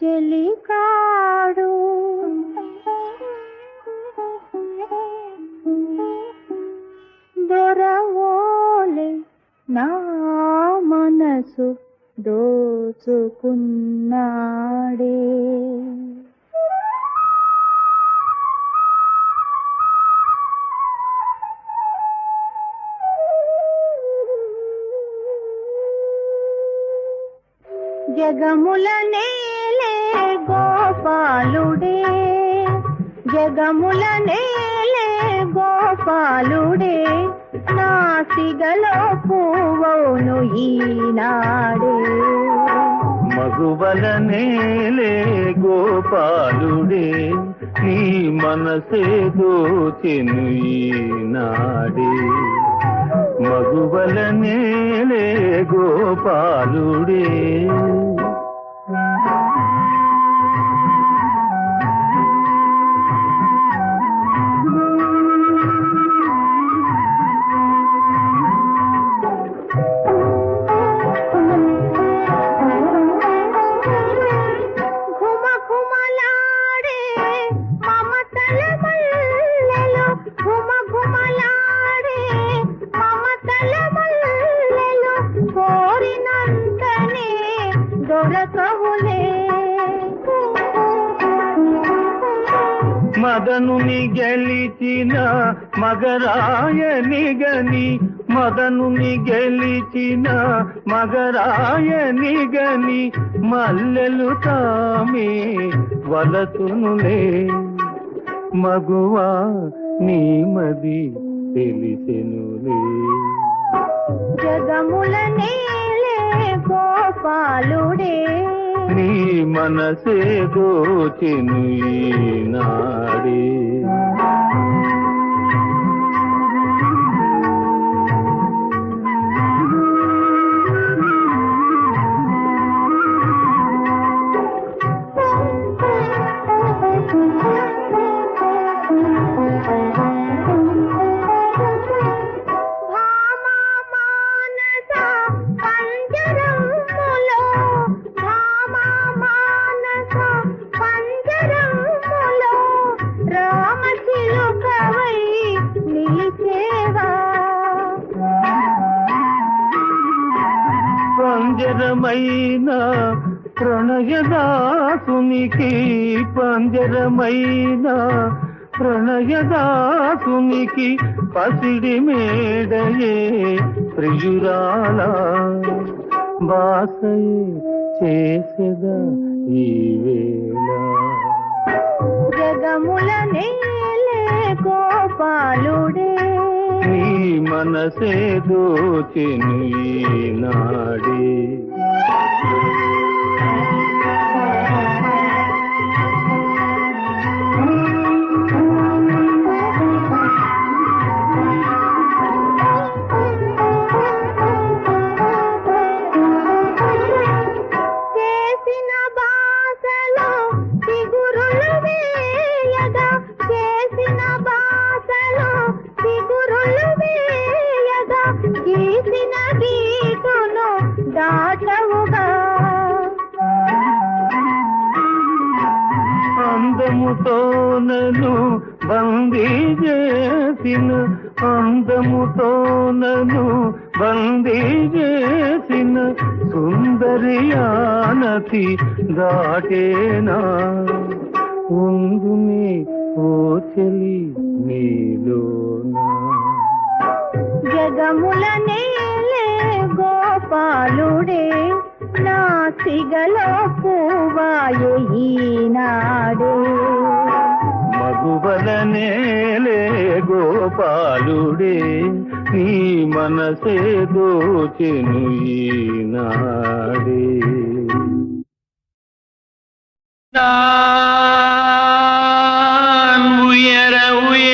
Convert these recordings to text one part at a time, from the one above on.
చెలికాడు దొరవోలే నా మనసు దోచుకున్నాడే జగముల నేలే గోపాలుడే. నాసిగలో పువ్వును ఈనాడే. మగువల నేలే గోపాలుడే నీ మనసే దోచెను ఈనాడే. మగువల నేలే గోపాలుడే. మదనుని గెలిచిన మగరాయని గని మదనుని గెలిచిన మగరాయని గని మల్లెలు తామే వలతునులే. మగువా నీ మది తెలిసెనులే. జగముల నేలే గోపాలుడే. నీ మనసే దోచెను ఈనాడే ప్రణయదాసునికి పంజరమైన ప్రణయదాసునికి పసిడి మేడయే ప్రియురాల బాసయే చేసెద ఈ వేళ. జగముల నేలే గోపాలుడే నీ మనసే దోచెను ఈనాడే. పూలనేలే గోపాలుడే నా సిగలో పూవాయే ఈనాడే. మగువలనేలే గోపాలుడే నీ మనసే దోచెను ఈనాడే. ఉయర ఉయర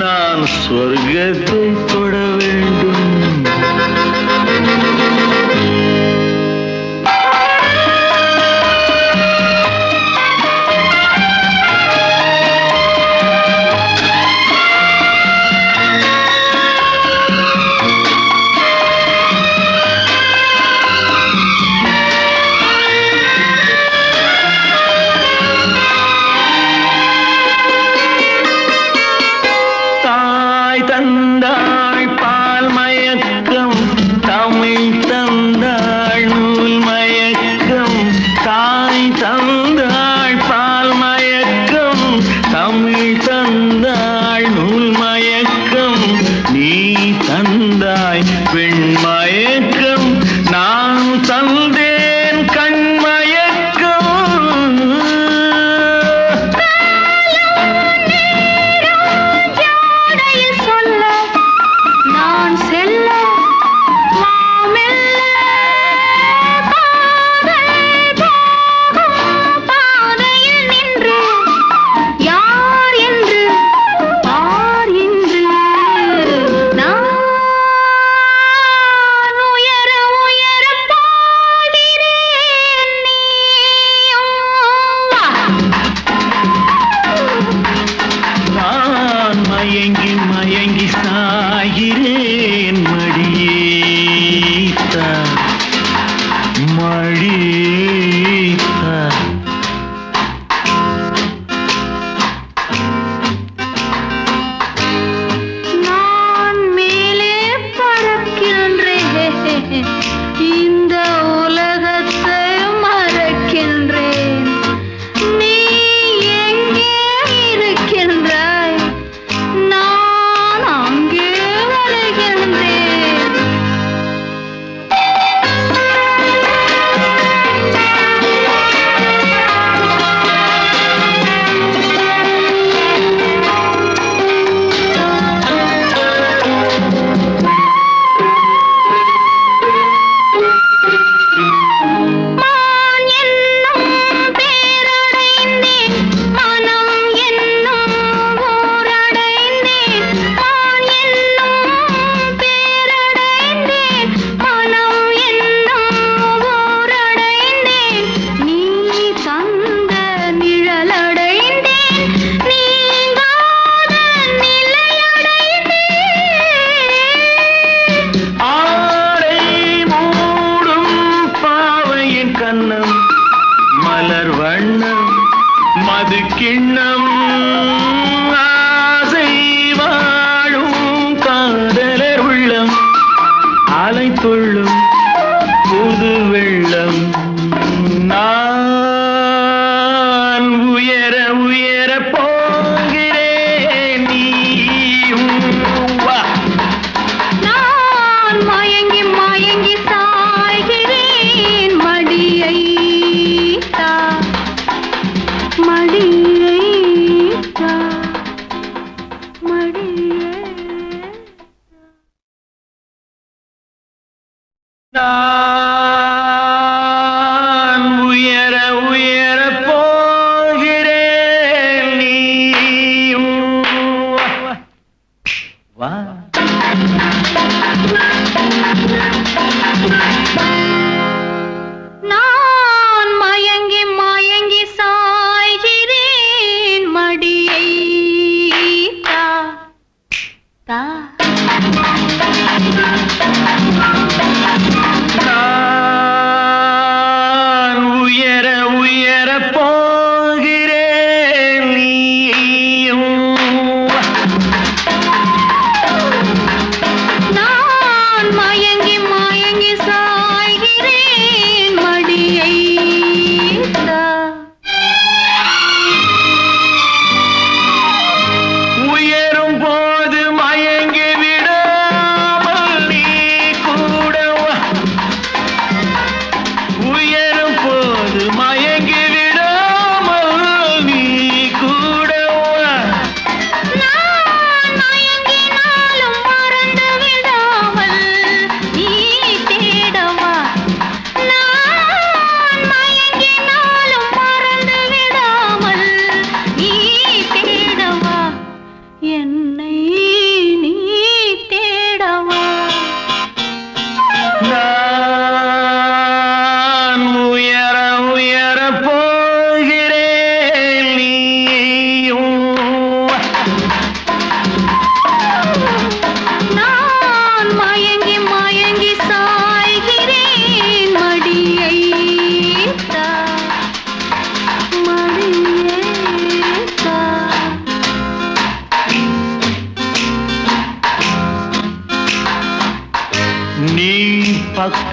नाम स्वर्ग पे तो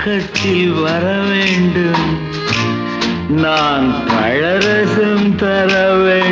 பக்கத்தில் வர வேண்டும். நான் பழரசம் தர வேண்டும்.